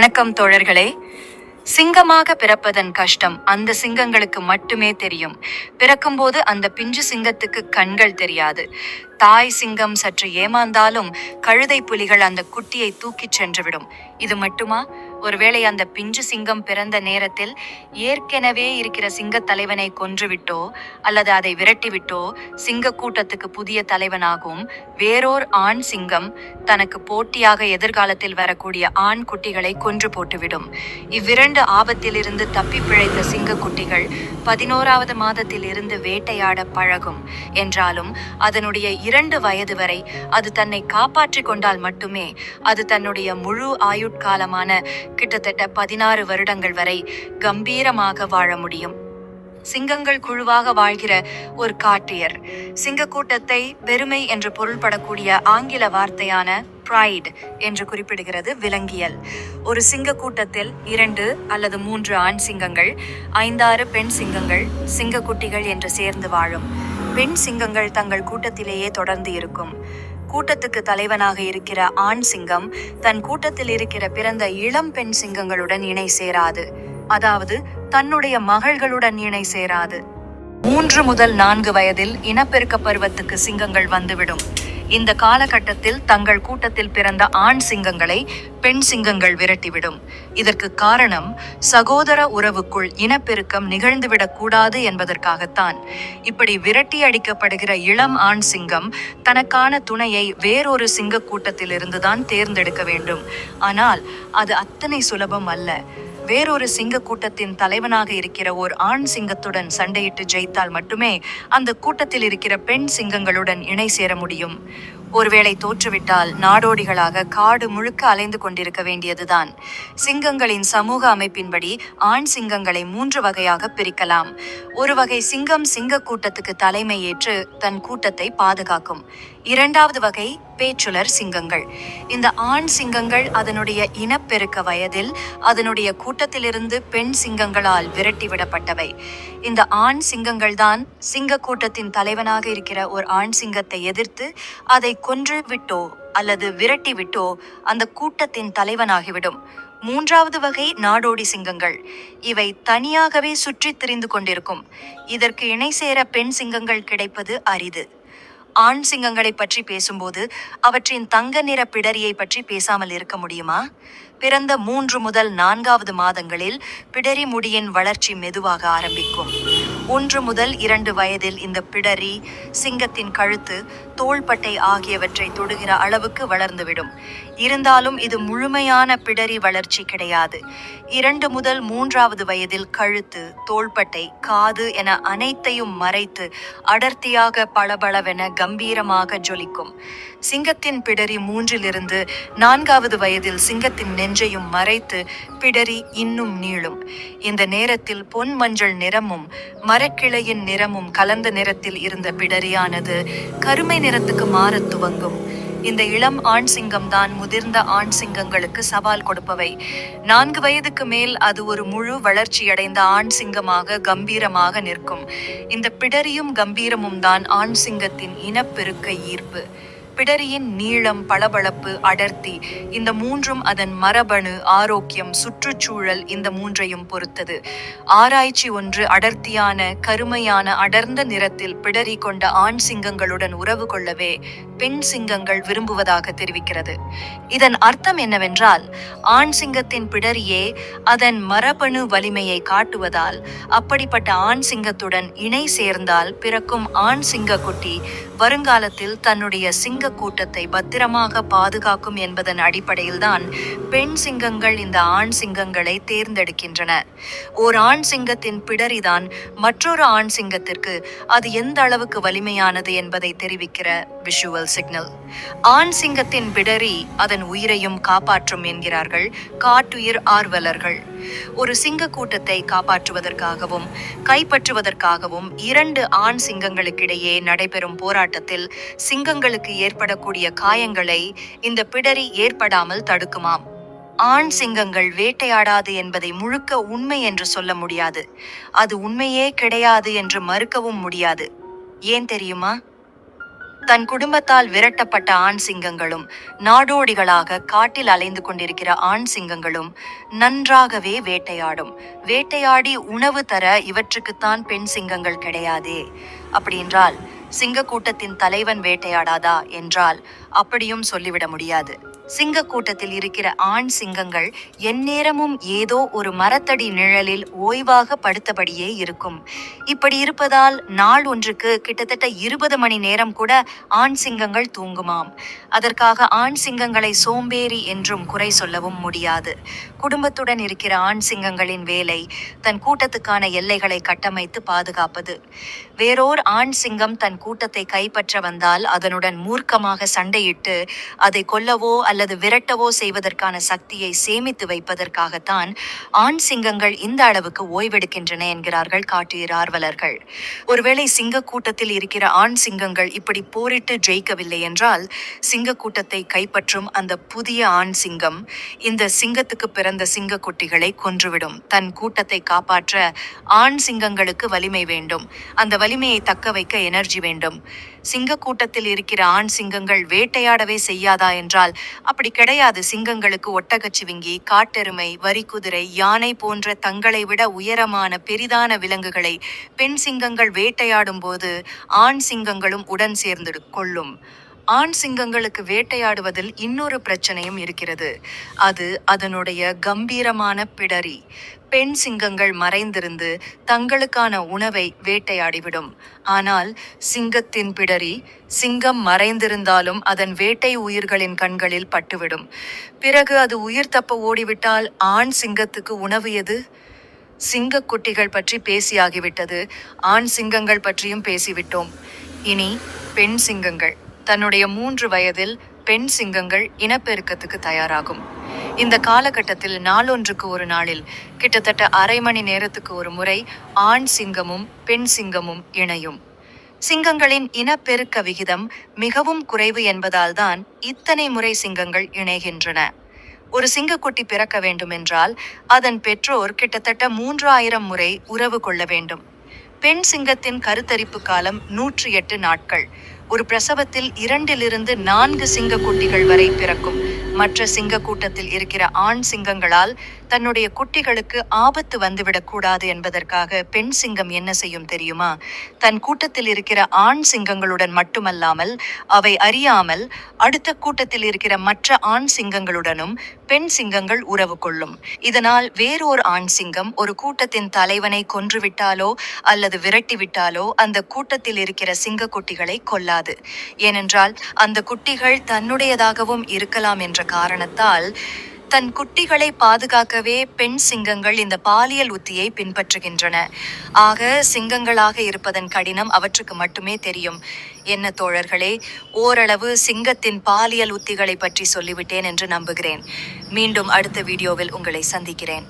வணக்கம் தோழர்களே. சிங்கமாக பிறப்பதன் கஷ்டம் அந்த சிங்கங்களுக்கு மட்டுமே தெரியும். பிறக்கும்போது அந்த பிஞ்சு சிங்கத்துக்கு கண்கள் தெரியாது. தாய் சிங்கம் சற்று ஏமாந்தாலும் கழுதை புலிகள் அந்த குட்டியை தூக்கிச் சென்றுவிடும். இது மட்டுமா? ஒருவேளை அந்த பிஞ்சு சிங்கம் பிறந்த நேரத்தில் ஏற்கனவே இருக்கிற சிங்கத் தலைவனை கொன்றுவிட்டோ அல்லது அதை விரட்டிவிட்டோ சிங்க கூட்டத்துக்கு புதிய தலைவனாகும் வேறோர் ஆண் சிங்கம் தனக்கு போட்டியாக எதிர்காலத்தில் வரக்கூடிய ஆண் குட்டிகளை கொன்று போட்டுவிடும். இவ்விரண்டு ஆபத்திலிருந்து தப்பி பிழைத்த சிங்கக்குட்டிகள் பதினோராவது மாதத்தில் இருந்து வேட்டையாட பழகும். என்றாலும் அதனுடைய இரண்டு வயது வரை அது தன்னை காப்பாற்றிக் கொண்டால் மட்டுமே அது தன்னுடைய முழு ஆயுட்காலமான கிட்டத்தட்ட பதினாறு வருடங்கள் வரை கம்பீரமாக வாழ முடியும். சிங்கங்கள் குழுவாக வாழ்கிற ஒரு காட்டியர். சிங்க கூட்டத்தை பெருமை என்று பொருள்படக்கூடிய ஆங்கில வார்த்தையான ப்ரைட் என்று குறிப்பிடுகிறது விலங்கியல். ஒரு சிங்க கூட்டத்தில் இரண்டு அல்லது மூன்று ஆண் சிங்கங்கள் ஐந்தாறு பெண் சிங்கங்கள் சிங்க குட்டிகள் என்று சேர்ந்து வாழும். பெண் சிங்கங்கள் தங்கள் கூட்டத்திலேயே தொடர்ந்து இருக்கும். கூட்டத்துக்கு தலைவனாக இருக்கிற ஆண் சிங்கம் தன் கூட்டத்தில் இருக்கிற பிறந்த இளம் பெண் சிங்கங்களுடன் இணை சேராது. அதாவது தன்னுடைய மகள்களுடன் இணை சேராது. மூன்று முதல் நான்கு வயதில் இனப்பெருக்க பருவத்துக்கு சிங்கங்கள் வந்துவிடும். இந்த காலகட்டத்தில் தங்கள் கூட்டத்தில் பிறந்த ஆண் சிங்கங்களை பெண் சிங்கங்கள் விரட்டிவிடும். இதற்கு காரணம் சகோதர உறவுக்குள் இனப்பெருக்கம் நிகழ்ந்துவிடக் கூடாது என்பதற்காகத்தான். இப்படி விரட்டி அடிக்கப்படுகிற இளம் ஆண் சிங்கம் தனக்கான துணையை வேறொரு சிங்க கூட்டத்திலிருந்துதான் தேர்ந்தெடுக்க வேண்டும். ஆனால் அது அத்தனை சுலபம் அல்ல. வேறொரு சிங்க கூட்டத்தின் தலைவனாக இருக்கிற ஓர் ஆண் சிங்கத்துடன் சண்டையிட்டு ஜெயித்தால் மட்டுமே அந்த கூட்டத்தில் இருக்கிற பெண் சிங்கங்களுடன் இணை சேர முடியும். ஒருவேளை தோற்றுவிட்டால் நாடோடிகளாக காடு முழுக்க அலைந்து கொண்டிருக்க வேண்டியதுதான். சிங்கங்களின் சமூக அமைப்பின்படி ஆண் சிங்கங்களை மூன்று வகையாக பிரிக்கலாம். ஒரு வகை சிங்கம் சிங்க கூட்டத்துக்கு தலைமை ஏற்று தன் கூட்டத்தை பாதுகாக்கும். இரண்டாவது வகை பேச்சுலர் சிங்கங்கள். இந்த ஆண் சிங்கங்கள் அதனுடைய இனப்பெருக்க வயதில் அதனுடைய கூட்டத்திலிருந்து பெண் சிங்கங்களால் விரட்டிவிடப்பட்டவை இந்த ஆண் சிங்கங்கள் தான் சிங்க கூட்டத்தின் தலைவனாக இருக்கிற ஒரு ஆண் சிங்கத்தை எதிர்த்து அதை கொன்று விட்டோ அல்லது விரட்டி விட்டோ அந்த கூட்டத்தின் தலைவனாகிவிடும். மூன்றாவது வகை நாடோடி சிங்கங்கள். இவை தனியாகவே சுற்றித் திரிந்து கொண்டிருக்கும். இதற்கு இணை சேர பெண் சிங்கங்கள் கிடைப்பது அரிது. ஆண் சிங்கங்களை பற்றி பேசும்போது அவற்றின் தங்க நிற பிடரியை பற்றி பேசாமல் இருக்க முடியுமா? பிறந்த மூன்று முதல் நான்காவது மாதங்களில் பிடரி முடியின் வளர்ச்சி மெதுவாக ஆரம்பிக்கும். ஒன்று முதல் இரண்டு வயதில் இந்த பிடரி சிங்கத்தின் கழுத்து தோள்பட்டை ஆகியவற்றை தொடுகிற அளவுக்கு வளர்ந்துவிடும். இருந்தாலும் இது முழுமையான பிடரி வளர்ச்சி கிடையாது. இரண்டு முதல் மூன்றாவது வயதில் கழுத்து தோள்பட்டை காது என அனைத்தையும் மறைத்து அடர்த்தியாக பளபளவென கம்பீரமாக ஜொலிக்கும். சிங்கத்தின் பிடரி மூன்றிலிருந்து நான்காவது வயதில் சிங்கத்தின் நெஞ்சையும் மறைத்து பிடரி இன்னும் நீளும். இந்த நேரத்தில் பொன் மஞ்சள் நிறமும் மரக்கிளையின் நிறமும் கலந்த நிறத்தில் இருந்த பிடரியானது கருமை நிறத்துக்கு மாறத் துவங்கும். இந்த இளம் ஆண் சிங்கம் தான் முதிர்ந்த ஆண் சிங்கங்களுக்கு சவால் கொடுப்பவை. நான்கு வயதுக்கு மேல் அது ஒரு முழு வளர்ச்சியடைந்த ஆண் சிங்கமாக கம்பீரமாக நிற்கும். இந்த பிடரியும் கம்பீரமும் தான் ஆண் சிங்கத்தின் இனப்பெருக்க ஈர்ப்பு. பிடரியின் நீளம் பளபளப்பு அடர்த்தி. இந்த மூன்றும் அதன் மரபணு ஆரோக்கியம் சுற்றுச்சூழல் இந்த மூன்றையும் பொறுத்தது. ஆராய்ச்சி ஒன்று அடர்த்தியான கருமையான அடர்ந்த நிறத்தில் பிடரி கொண்ட ஆண் சிங்கங்களுடன் உறவு கொள்ளவே பெண் சிங்கங்கள் விரும்புவதாக தெரிவிக்கிறது. இதன் அர்த்தம் என்னவென்றால் ஆண் சிங்கத்தின் பிடரியே அதன் மரபணு வலிமையை காட்டுவதால் அப்படிப்பட்ட ஆண் சிங்கத்துடன் இணை சேர்ந்தால் பிறக்கும் ஆண் சிங்க குட்டி வருங்காலத்தில் தன்னுடைய சிங்க கூட்டத்தை பத்திரமாக பாதுகாக்கும் என்பதன் அடிப்படையில்தான் பெண் சிங்கங்கள் இந்த ஆண் சிங்கங்களை தேர்ந்தெடுக்கின்றன. ஓர் ஆண் சிங்கத்தின் பிடரிதான் மற்றொரு ஆண் சிங்கத்திற்கு அது எந்த அளவுக்கு வலிமையானது என்பதை தெரிவிக்கிற விஷுவல் சிக்னல் ஆண் சிங்கத்தின் பிடரி அதன் உயிரையும் காப்பாற்றும் என்கிறார்கள் காட்டுயிர் ஆர்வலர்கள். ஒரு சிங்க கூட்டத்தை காப்பாற்றுவதற்காகவும் கைப்பற்றுவதற்காகவும் இரண்டு ஆண் சிங்கங்களுக்கிடையே நடைபெறும் போராட்டத்தில் சிங்கங்களுக்கு ஏற்படக்கூடிய காயங்களை இந்த பிடரி ஏற்படாமல் தடுக்குமாம். ஆண் சிங்கங்கள் வேட்டையாடாது என்பதை முழுக்க உண்மை என்று சொல்ல முடியாது. அது உண்மையே கிடையாது என்று மறுக்கவும் முடியாது. ஏன் தெரியுமா? தன் குடும்பத்தால் விரட்டப்பட்ட ஆண் சிங்கங்களும் நாடோடிகளாக காட்டில் அலைந்து கொண்டிருக்கிற ஆண் சிங்கங்களும் நன்றாகவே வேட்டையாடும். வேட்டையாடி உணவு தர இவற்றுக்குத்தான் பெண் சிங்கங்கள் கிடையாதே. அப்படின்றால் சிங்க கூட்டத்தின் தலைவன் வேட்டையாடாதா என்றால் அப்படியும் சொல்லிவிட முடியாது. சிங்க கூட்டத்தில் இருக்கிற ஆண் சிங்கங்கள் எந்நேரமும் ஏதோ ஒரு மரத்தடி நிழலில் ஓய்வாக படுத்தபடியே இருக்கும். இப்படி இருப்பதால் நாள் ஒன்றுக்கு கிட்டத்தட்ட இருபது மணி நேரம் கூட ஆண் சிங்கங்கள் தூங்குமாம். அதற்காக ஆண் சிங்கங்களை சோம்பேறி என்றும் குறை சொல்லவும் முடியாது. குடும்பத்துடன் இருக்கிற ஆண் சிங்கங்களின் வேலை தன் கூட்டத்துக்கான எல்லைகளை கட்டமைத்து பாதுகாப்பது. வேறோர் ஆண் சிங்கம் தன் கூட்டத்தை கைப்பற்ற வந்தால் அதனுடன் மூர்க்கமாக சண்டையிட்டு அதை கொல்லவோ அல்லது அல்லது விரட்டவோ செய்வதற்கான சக்தியை சேமித்து வைப்பதற்காகத்தான் ஆண் சிங்கங்கள் இந்த அளவுக்கு ஓய்வெடுக்கின்றன என்கிறார்கள் காட்டுயிர் ஆர்வலர்கள். ஒருவேளை சிங்க கூட்டத்தில் இருக்கிற ஆண் சிங்கங்கள் இப்படி போரிட்டு ஜெயிக்கவில்லை என்றால் சிங்க கூட்டத்தை கைப்பற்றும் அந்த புதிய ஆண் சிங்கம் இந்த சிங்கத்துக்கு பிறந்த சிங்க குட்டிகளை கொன்றுவிடும். தன் கூட்டத்தை காப்பாற்ற ஆண் சிங்கங்களுக்கு வலிமை வேண்டும். அந்த வலிமையை தக்க வைக்க எனர்ஜி வேண்டும். சிங்க கூட்டத்தில் இருக்கிற ஆண் சிங்கங்கள் வேட்டையாடவே செய்யாதா என்றால் அப்படி கிடையாது. சிங்கங்களுக்கு ஒட்டகச்சிவிங்கி காட்டெருமை வரிக்குதிரை யானை போன்ற தங்களை விட உயரமான பெரிதான விலங்குகளை பெண் சிங்கங்கள் வேட்டையாடும் போது ஆண் சிங்கங்களும் உடன் சேர்ந்து கொள்ளும். ஆண் சிங்கங்களுக்கு வேட்டையாடுவதில் இன்னொரு பிரச்சனையும் இருக்கிறது. அது அதனுடைய கம்பீரமான பிடரி. பெண் சிங்கங்கள் மறைந்திருந்து தங்களுக்கான உணவை வேட்டையாடிவிடும். ஆனால் சிங்கத்தின் பிடரி சிங்கம் மறைந்திருந்தாலும் அதன் வேட்டை உயிர்களின் கண்களில் பட்டுவிடும். பிறகு அது உயிர் தப்ப ஓடிவிட்டால் ஆண் சிங்கத்துக்கு உணவு எது? சிங்க குட்டிகள் பற்றி பேசியாகிவிட்டது. ஆண் சிங்கங்கள் பற்றியும் பேசிவிட்டோம். இனி பெண் சிங்கங்கள். தன்னுடைய மூன்று வயதில் பெண் சிங்கங்கள் இனப்பெருக்கத்துக்கு தயாராகும். இந்த காலகட்டத்தில் நாளொன்றுக்கு ஒரு நாளில் கிட்டத்தட்ட அரை மணி நேரத்துக்கு ஒரு முறை ஆண் சிங்கமும் பெண் சிங்கமும் இணையும். சிங்கங்களின் இனப்பெருக்க விகிதம் மிகவும் குறைவு என்பதால்தான் இத்தனை முறை சிங்கங்கள் இணைகின்றன. ஒரு சிங்கக்குட்டி பிறக்க வேண்டுமென்றால் அதன் பெற்றோர் கிட்டத்தட்ட மூன்றாயிரம் முறை உறவு கொள்ள வேண்டும். பெண் சிங்கத்தின் கருத்தரிப்பு காலம் நூற்றி எட்டு நாட்கள். ஒரு பிரசவத்தில் இரண்டிலிருந்து நான்கு சிங்க குட்டிகள் வரை பிறக்கும். மற்ற சிங்க கூட்டத்தில் இருக்கிற ஆண் சிங்கங்களால் தன்னுடைய குட்டிகளுக்கு ஆபத்து வந்துவிடக் கூடாது என்பதற்காக பெண் சிங்கம் என்ன செய்யும் தெரியுமா? தன் கூட்டத்தில் இருக்கிற ஆண் சிங்கங்களுடன் மட்டுமல்லாமல் அவை அறியாமல் அடுத்த கூட்டத்தில் இருக்கிற மற்ற ஆண் சிங்கங்களுடனும் பெண் சிங்கங்கள் உறவு கொள்ளும். இதனால் வேறொரு ஆண் சிங்கம் ஒரு கூட்டத்தின் தலைவனை கொன்றுவிட்டாலோ அல்லது விரட்டிவிட்டாலோ அந்த கூட்டத்தில் இருக்கிற சிங்க குட்டிகளை கொல்லாது. ஏனென்றால் அந்த குட்டிகள் தன்னுடையதாகவும் இருக்கலாம் என்ற காரணத்தால் தன் குட்டிகளை பாதுகாக்கவே பெண் சிங்கங்கள் இந்த பாலியல் உத்தியை பின்பற்றுகின்றன. ஆக சிங்கங்களாக இருப்பதன் கடினம் அவற்றுக்கு மட்டுமே தெரியும். என்ன தோழர்களே ஓரளவு சிங்கத்தின் பாலியல் உத்திகளை பற்றி சொல்லிவிட்டேன் என்று நம்புகிறேன். மீண்டும் அடுத்த வீடியோவில் உங்களை சந்திக்கிறேன்.